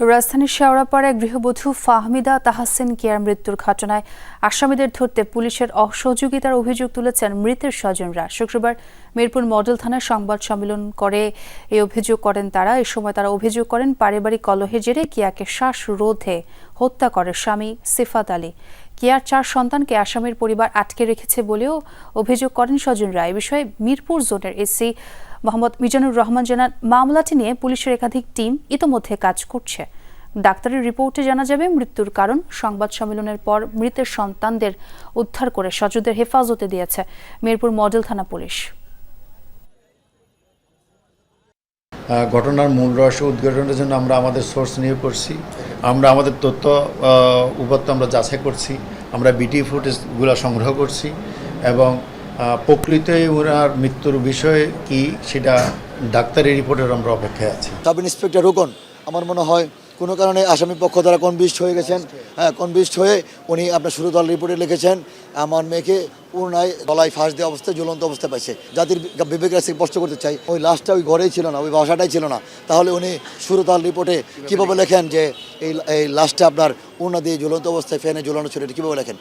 রাজধানীর শেওড়াপাড়ায় গৃহবধূ ফাহমিদা তাহাসিন কিয়ার মৃত্যুর ঘটনায় আসামিদের ধরতে পুলিশের অসহযোগিতার অভিযোগ তুলেছেন মৃতের স্বজনরা। শুক্রবার মিরপুর মডেল থানায় সংবাদ সম্মেলন করে এই অভিযোগ করেন তারা। এ সময় তারা অভিযোগ করেন, পারিবারিক কলহে জেরে কিয়াকে শ্বাসরোধে হত্যা করে স্বামী সিফাত আলী। কিয়ার চার সন্তানকে আসামের পরিবার আটকে রেখেছে বলেও অভিযোগ করেন স্বজনরা এ বিষয়ে মিরপুর জোনের এসি মোহাম্মদ মিজানুর রহমান জানান, মামলাটি নিয়ে পুলিশের একাধিক টিম ইতোমধ্যে কাজ করছে। ডাক্তারের রিপোর্টে জানা যাবে, মৃত্যুর কারণ সংবাদ সম্মেলনের পর মৃতের সন্তানদের উদ্ধার করে সজুদের হেফাজতে দিয়েছে মিরপুর মডেল থানা পুলিশ। ঘটনার মূল রহস্য উদ্ঘাটনের জন্য আমরা আমাদের সোর্স নিয়ে করছি আমরা আমাদের তথ্য উপাত্ত আমরা যাচাই করছি। আমরা বিটি ফুটেজগুলো সংগ্রহ করছি এবং প্রকৃতই প্রকৃত ওনার মৃত্যুর বিষয়ে কি সেটা ডাক্তারি রিপোর্টের আমরা অপেক্ষায় আছি। সাব ইন্সপেক্টর রোগন, আমার মনে হয় কোনো কারণে আসামি পক্ষ দ্বারা কনভিস্ট হয়ে গেছেন। হ্যাঁ কনভিস্ট হয়ে উনি আপনার শুরু দল রিপোর্টে লিখেছেন, আমার মেয়েকে পুনরায় গলায় ফাঁস দেওয়া অবস্থায় জ্বলন্ত অবস্থায় পাইছে। জাতির বিবেক রাশি স্পষ্ট করতে চাই, ওই লাশটা ওই ঘরেই ছিল না, ওই ভাষাটাই ছিল না। তাহলে উনি সুরতাল রিপোর্টে কীভাবে লেখেন যে এই এই লাশটা আপনার উনা দিয়ে জ্বলন্ত অবস্থায় ফ্যানে ঝুলানো ছিল, এটা কীভাবে লেখেন?